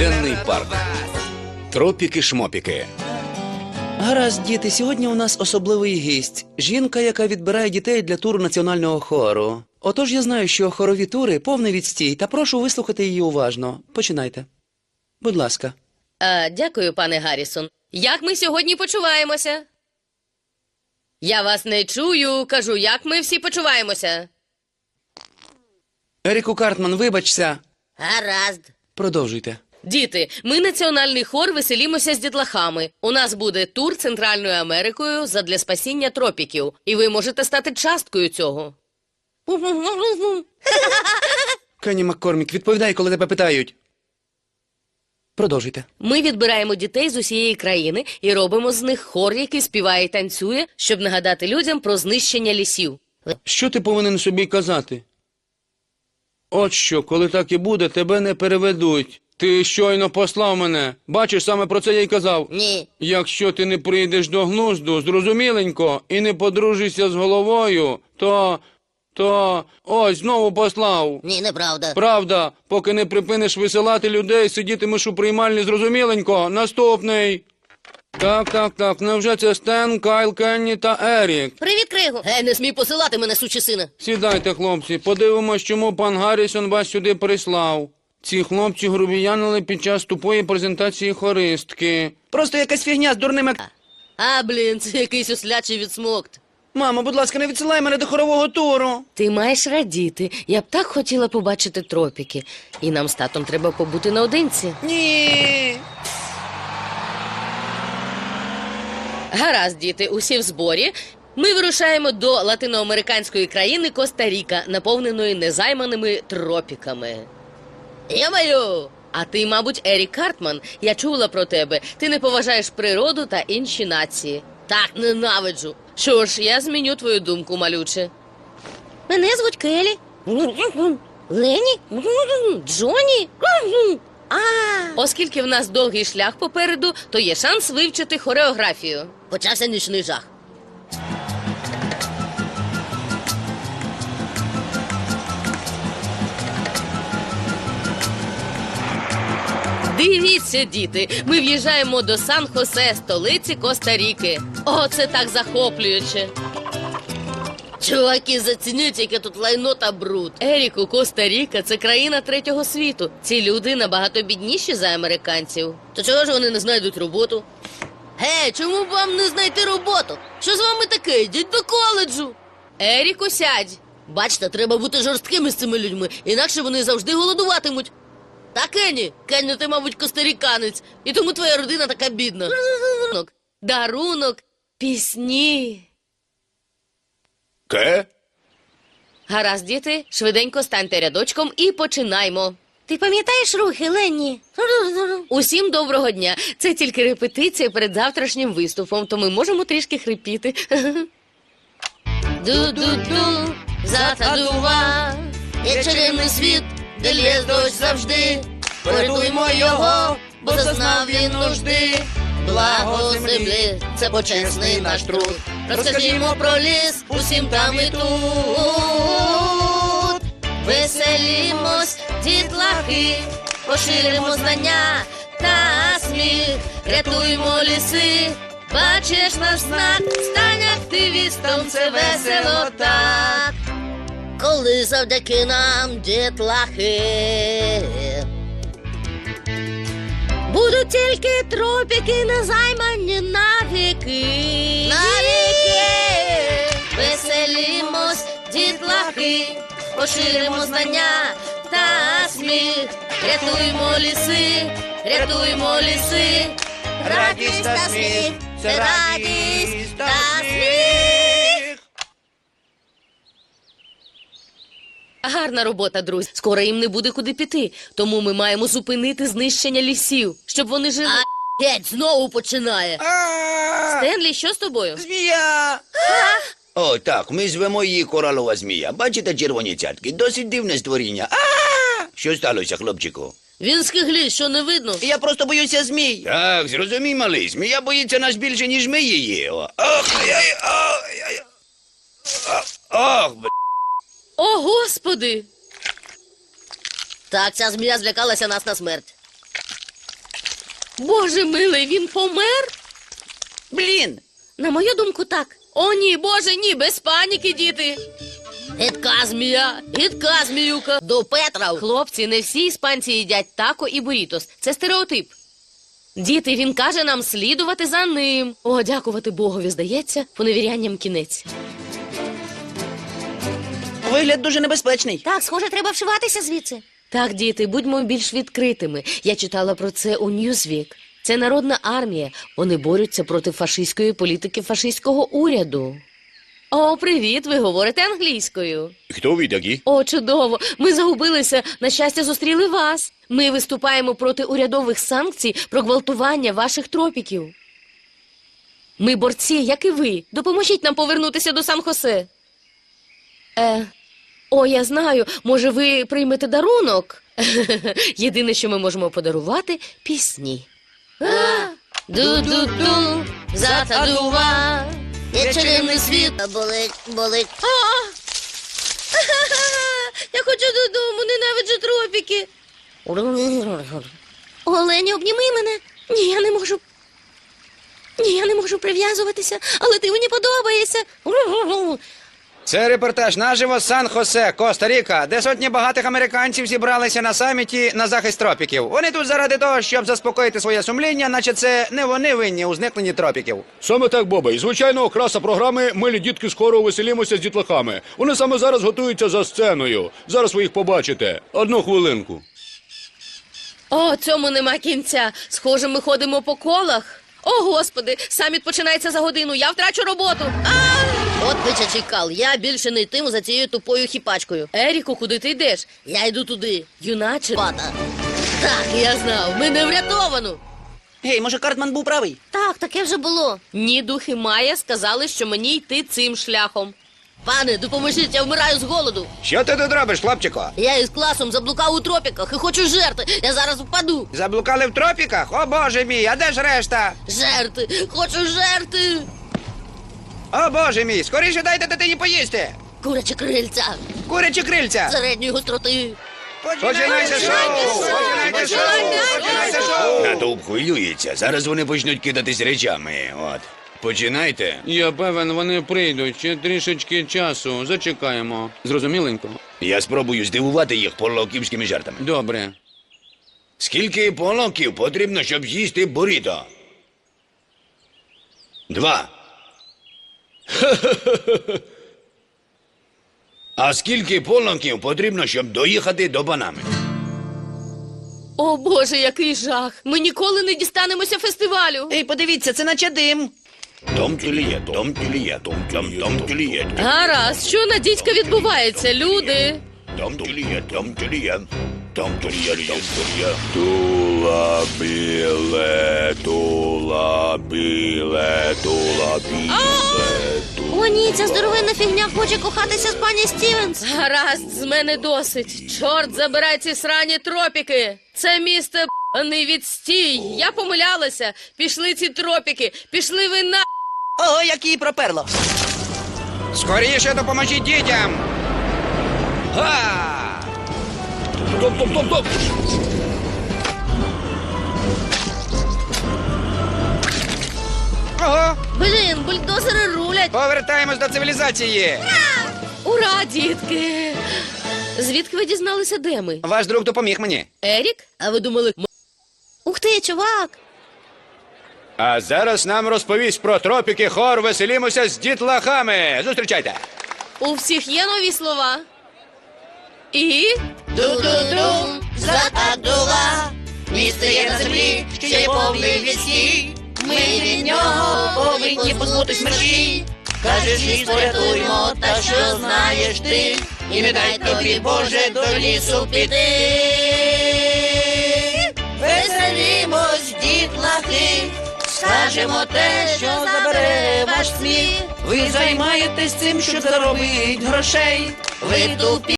Південний парк. Тропіки-шмопіки. Гаразд, діти, сьогодні у нас особливий гість. Жінка, яка відбирає дітей для туру національного хору. Отож я знаю, що хорові тури повний відстій, та прошу вислухати її уважно. Починайте. Будь ласка. А, дякую, пане Гаррісон. Як ми сьогодні почуваємося? Я вас не чую. Кажу, як ми всі почуваємося. Еріку Картман, вибачся. Гаразд. Продовжуйте. Діти, ми національний хор веселімося з дітлахами. У нас буде тур Центральною Америкою задля спасіння тропіків, і ви можете стати часткою цього. Кенні Маккормік, відповідай, коли тебе питають. Продовжуйте. Ми відбираємо дітей з усієї країни і робимо з них хор, який співає і танцює, щоб нагадати людям про знищення лісів. Що ти повинен собі казати? От що, коли так і буде, тебе не переведуть. Ти щойно послав мене. Бачиш, саме про це я й казав. Ні. Якщо ти не прийдеш до глузду, зрозуміленько, і не подружишся з головою, то. то. ось знову послав. Ні, неправда. Правда, поки не припиниш висилати людей, сидітимеш у приймальні зрозуміленько. Наступний. Так, так, так. Невже це Стен, Кайл, Кенні та Ерік? Привіт, Кригу. Гей, не смій посилати мене, сучі сина. Сідайте, хлопці, подивимось, чому пан Гаррісон вас сюди прислав. Ці хлопці грубіянили під час тупої презентації хористки. Просто якась фігня з дурними. А, блін, це якийсь ослячий відсмокт. Мамо, будь ласка, не відсилай мене до хорового туру. Ти маєш радіти. Я б так хотіла побачити тропіки. І нам з татом треба побути наодинці. Ні. Гаразд, діти, усі в зборі. Ми вирушаємо до латиноамериканської країни Коста-Ріка, наповненої незайманими тропіками. Я маю. А ти, мабуть, Ерік Картман. Я чула про тебе. Ти не поважаєш природу та інші нації. Так, ненавиджу. Що ж, я зміню твою думку, малюче. Мене звуть Келі. Лені? Джоні? А, Оскільки в нас довгий шлях попереду, то є шанс вивчити хореографію. почався нічний жах. Дивіться, діти, ми в'їжджаємо до Сан-Хосе, столиці Коста-Ріки. О, це так захоплююче. Чуваки, зацініть, яке тут лайно та бруд. Еріку, Коста-Ріка це країна третього світу. Ці люди набагато бідніші за американців. То чого ж вони не знайдуть роботу? Гей, чому б вам не знайти роботу? Що з вами таке? Йдіть до коледжу. Еріку, сядь. Бачите, треба бути жорсткими з цими людьми, інакше вони завжди голодуватимуть. Та Кенні, Кенні, ти, мабуть, костаріканець, і тому твоя родина така бідна. Дарунок, пісні. Ке? Гаразд, діти, швиденько станьте рядочком і починаймо. Ти пам'ятаєш рухи, Ленні? Усім доброго дня. Це тільки репетиція перед завтрашнім виступом, то ми можемо трішки хрипіти. Ду-ду-ду, затадува, є чарівний світ, де лє дощ завжди. Порятуймо його, бо зазнав він нужди. Благо землі, це почесний наш труд. Розкажімо про ліс усім там і тут. Веселімось, дітлахи, поширимо знання та сміх, рятуймо ліси. Бачиш наш знак, стань активістом, це весело так. Коли завдяки нам дітлахи. Будуть тільки тропіки, незаймані навіки. Навіки! Веселімось, дітлахи, поширимо знання та сміх. Рятуймо ліси, рятуймо ліси. Радість та сміх, це радість та сміх. Гарна робота, друзі. Скоро їм не буде куди піти. Тому ми маємо зупинити знищення лісів, щоб вони жили. А геть знову починає. Стенлі, що з тобою? Змія! О, так, ми звемо її коралова змія. Бачите червоні цятки? Досить дивне створіння. А! Що сталося, хлопчику? Він скиглі, що не видно. Я просто боюся змій. Так, зрозумій, малий, змія боїться нас більше, ніж ми її. О, Ох, ай, ай, ай, ай. Ох, б***. О, господи! Так, ця змія злякалася нас на смерть. Боже милий, він помер? Блін! На мою думку, так. О, ні, боже, ні, без паніки, діти. Гидка змія, гидка зміюка. До Петра. Хлопці, не всі іспанці їдять тако і бурітос. Це стереотип. Діти, він каже нам слідувати за ним. О, дякувати Богові, здається, поневірянням кінець. Вигляд дуже небезпечний. Так, схоже, треба вшиватися звідси. Так, діти, будьмо більш відкритими. Я читала про це у Ньюзвік. Це народна армія. Вони борються проти фашистської політики фашистського уряду. О, привіт! Ви говорите англійською. Хто ви такі? О, чудово! Ми загубилися. На щастя, зустріли вас. Ми виступаємо проти урядових санкцій про гвалтування ваших тропіків. Ми борці, як і ви. Допоможіть нам повернутися до Сан-Хосе. Е, о, я знаю. Може, ви приймете дарунок? Єдине, що ми можемо подарувати пісні. Ду-ду-ду, затадува. Є світ. Болить, болить. Я хочу додому, ненавиджу тропіки. Олені, обніми мене. Ні, я не можу. Ні, я не можу прив'язуватися, але ти мені подобаєшся. Це репортаж наживо з Сан-Хосе, Коста-Ріка, де сотні багатих американців зібралися на саміті на захист тропіків. Вони тут заради того, щоб заспокоїти своє сумління, наче це не вони винні у зникненні тропіків. Саме так, Боба. І звичайно, окраса програми Милі дітки скоро веселімося з дітлахами. Вони саме зараз готуються за сценою. Зараз ви їх побачите. Одну хвилинку. О, цьому нема кінця. Схоже, ми ходимо по колах. О, господи, саміт починається за годину. Я втрачу роботу. А! От би чекал, я більше не йтиму за цією тупою хіпачкою. Еріку, куди ти йдеш? Я йду туди. Юначе. Пата. Так, я знав, мене врятовано. Гей, може Картман був правий? Так, таке вже було. Ні, духи Майя сказали, що мені йти цим шляхом. Пане, допоможіть, я вмираю з голоду. Що ти тут робиш, хлопчико? Я із класом заблукав у тропіках і хочу жерти. Я зараз впаду. Заблукали в тропіках? О боже мій, а де ж решта? Жерти, хочу жерти. О боже мій, скоріше дайте дитині поїсти. Курячі крильця Курячі крильця. середньої гостроти. Починайся шоу! Починайте шоу! Починайте шоу! Натовп хвилюється. Зараз вони почнуть кидатись речами. От. Починайте. Я певен, вони прийдуть. Ще трішечки часу. Зачекаємо. Зрозуміленько? Я спробую здивувати їх полоківськими жартами. Добре. Скільки полоків потрібно, щоб з'їсти буріто? Два. А скільки полоків потрібно, щоб доїхати до Панами? О, Боже, який жах! Ми ніколи не дістанемося фестивалю. Ей, подивіться, це наче дим. Том тюліє, том тюліє, том том том тюліє, Гаразд, що на дідька відбувається, люди? том тюліє, том тюліє, том тюліє, том тюліє. Тула біле, тула біле, тула біле, О, ні, ця здоровенна фігня хоче кохатися з пані Стівенс. Гаразд, з мене досить. Чорт забирай ці срані тропіки. Це місце не відстій. Я помилялася. Пішли ці тропіки, пішли ви на. Ого, як її проперло. Скоріше допоможіть дітям. Га! Стоп, стоп, стоп, стоп! Ого! Блін, бульдозери рулять. Повертаємось до цивілізації. Ура, дітки! Звідки ви дізналися, де ми? Ваш друг допоміг мені. Ерік? А ви думали, м- ух ти, чувак. А зараз нам розповість про тропіки хор Веселімося з дітлахами. Зустрічайте. У всіх є нові слова. І Ду-ду-ду, затадува. Місце є на землі, що є повний відстій. Ми від нього повинні позбутись мережі. Кажеш, ліс порятуймо, та що знаєш ти, і не дай тобі, Боже, до лісу піти. Веселімось, дітлахи, скажемо те, що забере ваш сміх. Ви займаєтесь цим, щоб заробити грошей. Ви тупі.